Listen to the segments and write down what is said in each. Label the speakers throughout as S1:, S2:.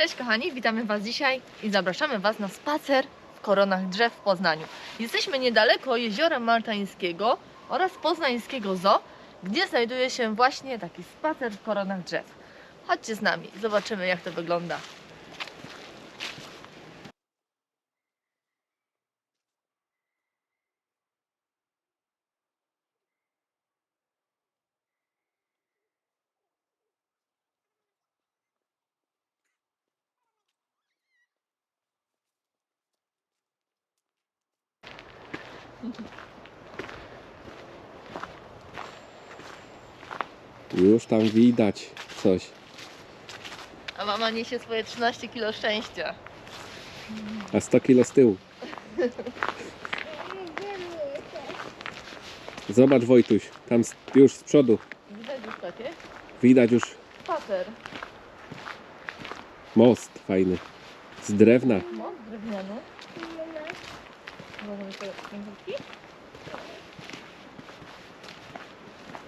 S1: Cześć kochani, witamy Was dzisiaj i zapraszamy Was na spacer w koronach drzew w Poznaniu. Jesteśmy niedaleko jeziora Maltańskiego oraz poznańskiego zoo, gdzie znajduje się właśnie taki spacer w koronach drzew. Chodźcie z nami, zobaczymy jak to wygląda.
S2: Już tam widać coś.
S1: A mama niesie swoje 13 kilo szczęścia.
S2: A 100 kilo z tyłu. Zobacz Wojtuś, tam z- już z przodu
S1: Widać już takie?
S2: widać już
S1: Spacer.
S2: most fajny. Z drewna.
S1: Most drewniany. Możemy sobie kręgówki?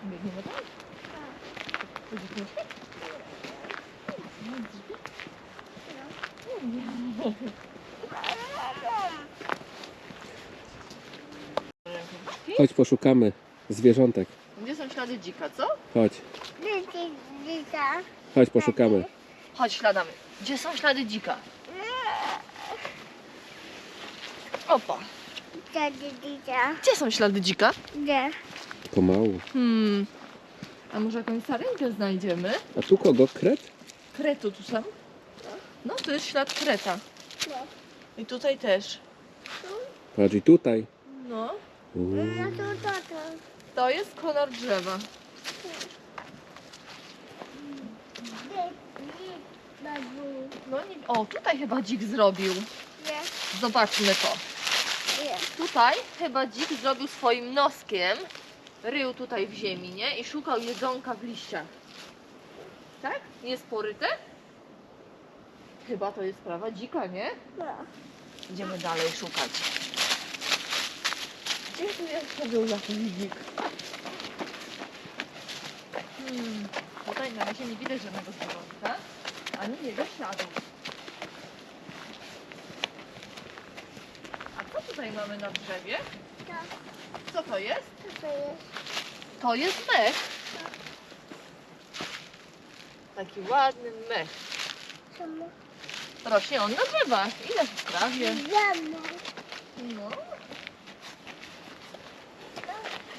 S1: Biegniemy tam? Chodzimy się?
S2: Chodź poszukamy zwierzątek.
S1: Gdzie są ślady dzika, co?
S2: Chodź, chodź poszukamy.
S1: Chodź śladami. Gdzie są ślady dzika? Opa. Gdzie są ślady dzika?
S2: Pomału.
S1: Hmm. A może jakąś sarenkę znajdziemy?
S2: A tu kogo? Kret?
S1: Kretu tu są? No, tu jest ślad kreta. I tutaj też.
S2: Patrz i tutaj.
S1: No,
S2: Uuu.
S1: to jest kolor drzewa. No nie... O, tutaj chyba dzik zrobił. Zobaczmy to. Tutaj chyba dzik zrobił swoim noskiem. Rył tutaj w ziemi, nie? I szukał jedzonka w liściach. Tak? Jest poryte? Chyba to jest sprawa dzika, nie? Idziemy dalej szukać. Gdzie tu jeszcze był jakiś dzik? Hmm, tutaj na razie nie widać żadnego zwierzątka, ani jego śladów. A co tutaj mamy na drzewie? Co to jest? To jest mech. Taki ładny mech. Rośnie on na drzewach i na trawie. No.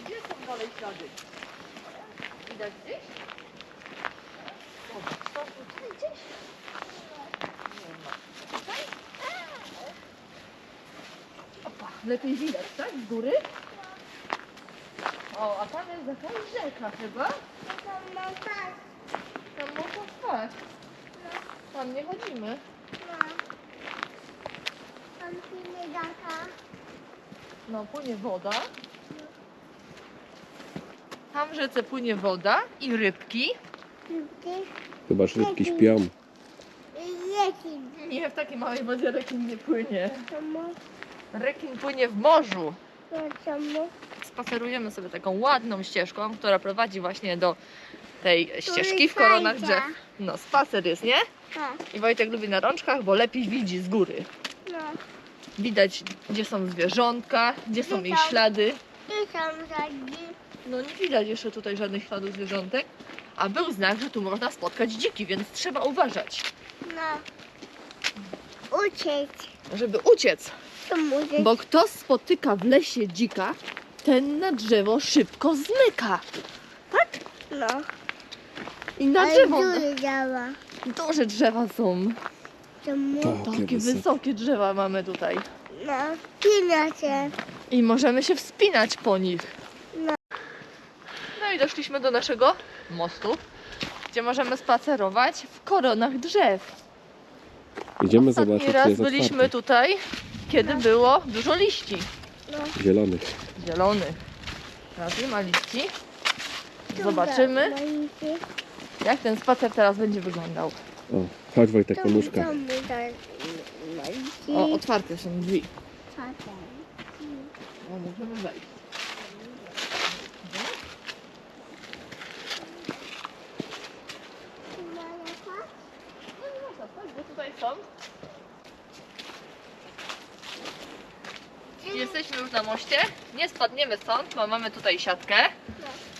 S1: Gdzie są dalej ślady? Widać gdzieś? O, są tutaj gdzieś? Nie ma. Tutaj? Opa, lepiej widać, tak? Z góry? O, a tam jest jakaś rzeka chyba. Tam można spać. Tam nie chodzimy. No, płynie woda. Tam w rzece płynie woda i rybki.
S2: Chyba rybki śpią.
S1: Nie, w takiej małej wodzie rekin nie płynie. Rekin płynie w morzu. Spacerujemy sobie taką ładną ścieżką, która prowadzi właśnie do tej ścieżki w koronach
S3: fajka.
S1: drzew. No, spacer jest, nie? I Wojtek lubi na rączkach, bo lepiej widzi z góry. Widać, gdzie są zwierzątka, gdzie są jej ślady. No nie widać jeszcze tutaj żadnych śladów zwierzątek. A był znak, że tu można spotkać dziki, więc trzeba uważać,
S3: Uciec.
S1: żeby uciec.
S3: To mówię.
S1: Bo kto spotyka w lesie dzika, ten na drzewo szybko zmyka.
S3: No.
S1: I na
S3: Ale
S1: drzewo
S3: dziury działa.
S1: duże drzewa są.
S3: Czemu?
S2: Tak.
S1: Takie
S2: wysokie.
S1: wysokie drzewa mamy tutaj.
S3: No. Pina się.
S1: I możemy się wspinać po nich.
S3: No.
S1: No i doszliśmy do naszego mostu, gdzie możemy spacerować w koronach drzew.
S2: Idziemy zobaczyć,
S1: Ostatni
S2: czy
S1: raz
S2: jest
S1: byliśmy
S2: otwarte.
S1: tutaj, kiedy było dużo liści
S2: Zielonych.
S1: zielonych. Teraz nie ma liści. Zobaczymy, jak ten spacer teraz będzie wyglądał.
S2: O, chodź Wojtek po nóżkach.
S1: O, otwarte są drzwi.
S3: Otwarte.
S1: O, możemy wejść. No nie można spać, bo tutaj Jesteśmy już na moście. Nie spadniemy stąd, bo mamy tutaj siatkę.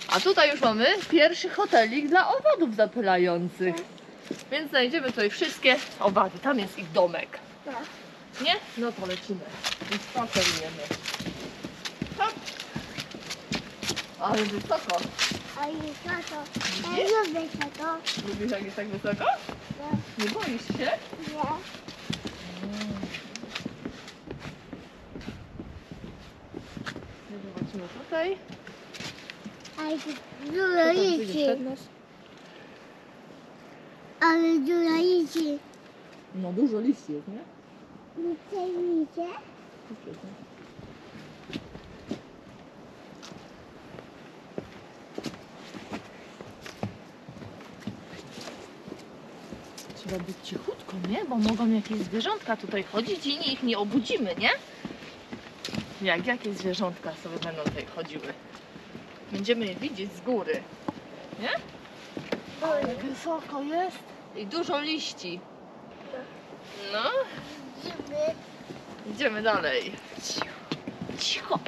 S1: A tutaj już mamy pierwszy hotelik dla owadów zapylających. Więc znajdziemy tutaj wszystkie owady. Tam jest ich domek.
S3: Tak.
S1: Nie? No to lecimy. I spacerujemy. Ale wysoko.
S3: To. Ja lubię to to.
S1: Lubisz jak jest tak wysoko?
S3: Tak.
S1: Nie boisz się?
S3: Nie.
S1: Zobaczymy tutaj.
S3: A i dużo
S1: nas.
S3: Ale dużo liczy.
S1: No dużo liści jest, nie?
S3: Liczy, liczy.
S1: Trzeba być cichutko, nie? Bo mogą jakieś zwierzątka tutaj chodzić i ich nie obudzimy, nie? Jak jakie zwierzątka sobie będą tutaj chodziły? Będziemy je widzieć z góry, nie? Ale wysoko jest i dużo liści. No,
S3: Idziemy.
S1: idziemy dalej. Cicho, cicho.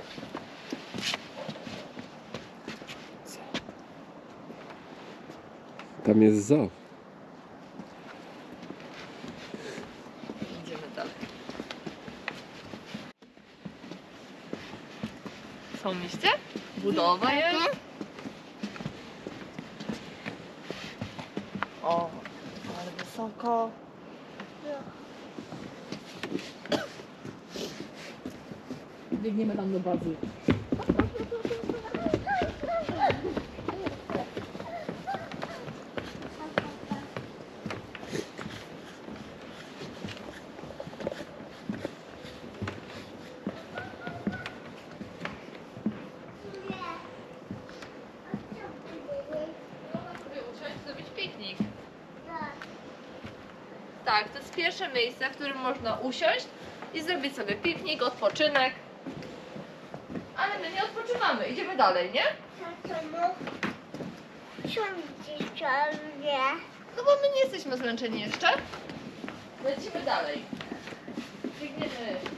S2: Tam jest zoo.
S1: Idziemy dalej. Są liście? Budowa jest. O, ale wysoko. Biegniemy tam do bazy. Można sobie usiąść, zrobić piknik. Tak, to jest pierwsze miejsce, w którym można usiąść i zrobić sobie piknik, odpoczynek. Ale my nie odpoczywamy, idziemy dalej, nie?
S3: Ciągnie.
S1: No bo my nie jesteśmy zmęczeni jeszcze. Lecimy dalej. Biegniemy.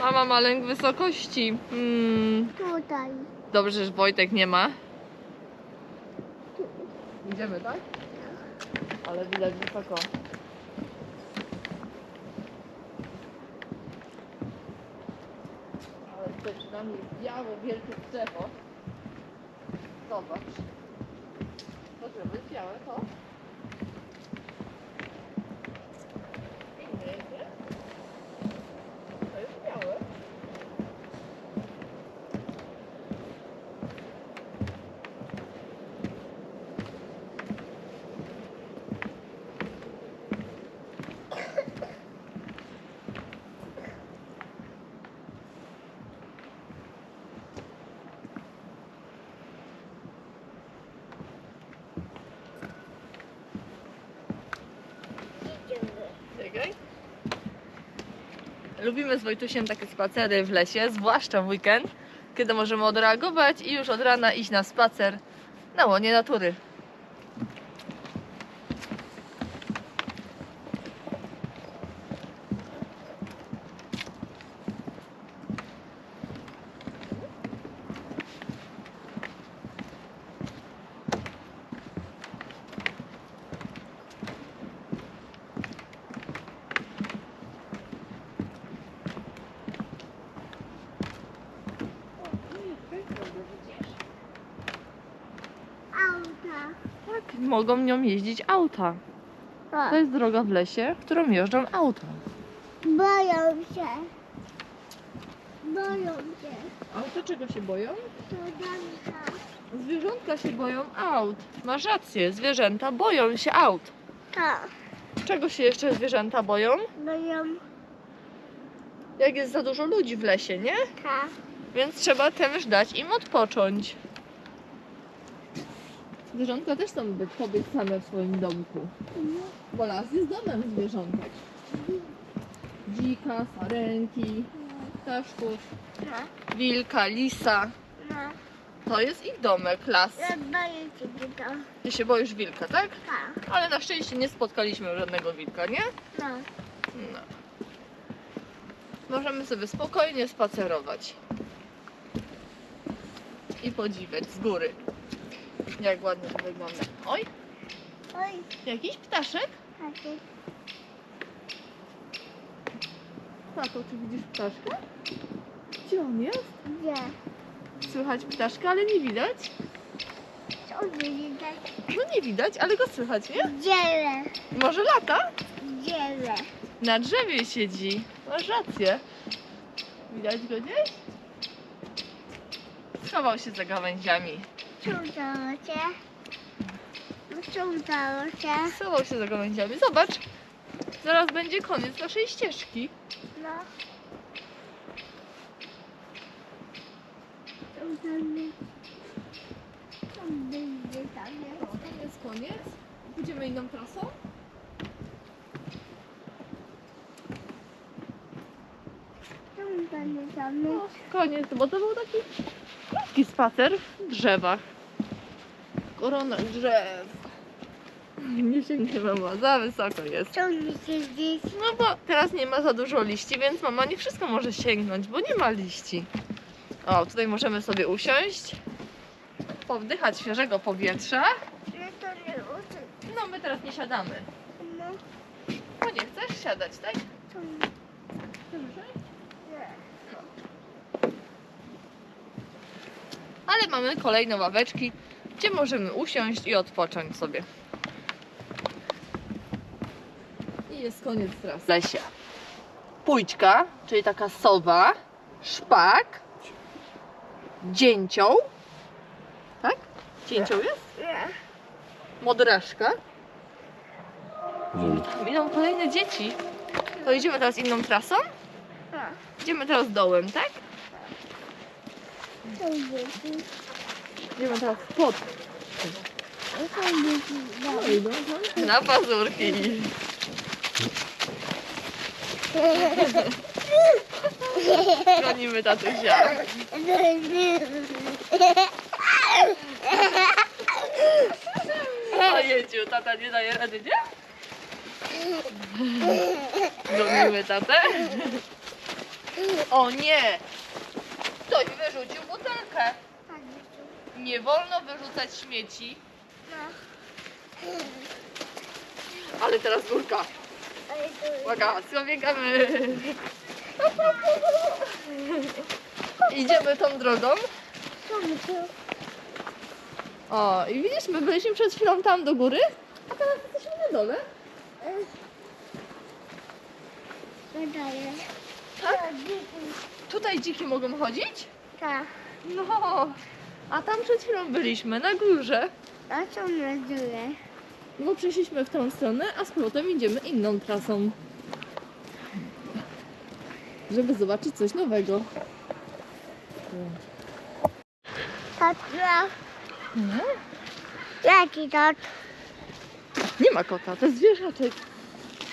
S1: Mama ma lęk wysokości. Hmm.
S3: Tutaj.
S1: Dobrze, że Wojtek nie ma. Idziemy, tak? Ale widać wysoko. Ale tutaj przed nami jest białe, wielkie drzewo. Zobacz. To drzewo jest białe, to? Lubimy z Wojtusiem takie spacery w lesie, zwłaszcza w weekend, kiedy możemy odreagować i już od rana iść na spacer na łonie natury.
S3: Auta.
S1: Tak, mogą nią jeździć auta. To jest droga w lesie, którą jeżdżą auta.
S3: boją się. Boją się.
S1: Auta czego się boją?
S3: To damka.
S1: Zwierzątka się boją aut. Masz rację, zwierzęta boją się aut.
S3: Tak.
S1: Czego się jeszcze zwierzęta boją?
S3: Boją.
S1: Jak jest za dużo ludzi w lesie, nie?
S3: Tak.
S1: Więc trzeba też dać im odpocząć. Zwierzątka też chcą być, pobyć same w swoim domku. Bo las jest domem zwierzątek. Dzika, sarenki. ptaszków,
S3: No.
S1: wilka, lisa.
S3: No.
S1: To jest ich domek, las.
S3: Ja boję się to.
S1: Ty się boisz wilka, tak?
S3: Tak.
S1: Ale na szczęście nie spotkaliśmy żadnego wilka, nie?
S3: No.
S1: No. Możemy sobie spokojnie spacerować. I podziwiać z góry. Jak ładnie to wygląda. Oj,
S3: Oj,
S1: jakiś ptaszek?
S3: taki.
S1: Tato, czy widzisz ptaszka? Gdzie on jest?
S3: Gdzie?
S1: Słychać ptaszka, ale nie widać.
S3: Co widać?
S1: No nie widać, ale go słychać, nie?
S3: Dziele.
S1: Może lata?
S3: Dziele.
S1: Na drzewie siedzi. Masz rację. Widać go gdzieś? Schował się za gałęziami.
S3: Co udało Co udało się?
S1: Schował się za gałęziami. Zobacz. Zaraz będzie koniec naszej ścieżki.
S3: No.
S1: To jest koniec. Pójdziemy inną trasą? No, koniec, bo to był taki spacer w drzewach. Korona drzew. Nie sięgnie mama, za wysoko jest.
S3: Się?
S1: No bo teraz nie ma za dużo liści, więc mama nie wszystko może sięgnąć, bo nie ma liści. O, tutaj możemy sobie usiąść, powdychać świeżego powietrza.
S3: To nie uczy.
S1: No my teraz nie siadamy.
S3: No.
S1: Bo nie chcesz siadać, tak?
S3: Mi
S1: Dobrze.
S3: nie.
S1: Ale mamy kolejne ławeczki, gdzie możemy usiąść i odpocząć sobie. I jest koniec trasy. Lesia. Pójdźka, czyli taka sowa, szpak, dzięcioł. Tak? Dzięcioł jest?
S3: Nie.
S1: Modraszka. Idą kolejne dzieci. To idziemy teraz inną trasą?
S3: Tak.
S1: Idziemy teraz dołem, tak? Idziemy teraz pod.
S3: Co dzieci? No.
S1: Na pazurki. Gonimy tatusia. Ojeciu, tata nie daje rady, nie? Gonimy tatę. O nie! Ktoś wyrzucił butelkę. Nie wolno wyrzucać śmieci. Ale teraz górka. Uwaga, biegamy. Idziemy tą drogą. O, i widzisz, my byliśmy przed chwilą tam do góry, a teraz jesteśmy na dole.
S3: Wydaje.
S1: Tak? Tutaj dziki mogą chodzić?
S3: Tak.
S1: No, a tam przed chwilą byliśmy, na górze.
S3: A co na dole?
S1: Bo przeszliśmy w tą stronę, a z powrotem idziemy inną trasą. Żeby zobaczyć coś nowego.
S3: Tata.
S1: Mhm.
S3: Jaki to?
S1: Nie ma kota, to jest zwierzaczek.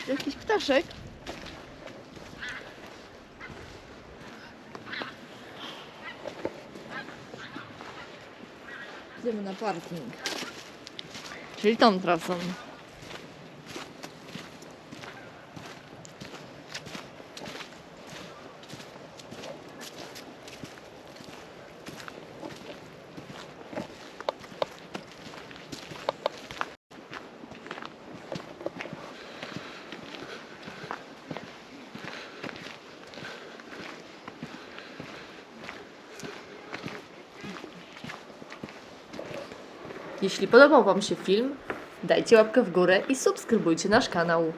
S1: Jakiś ptaszek. Idziemy na parking. Czyli tą trasą. Jeśli podobał Wam się film, dajcie łapkę w górę i subskrybujcie nasz kanał.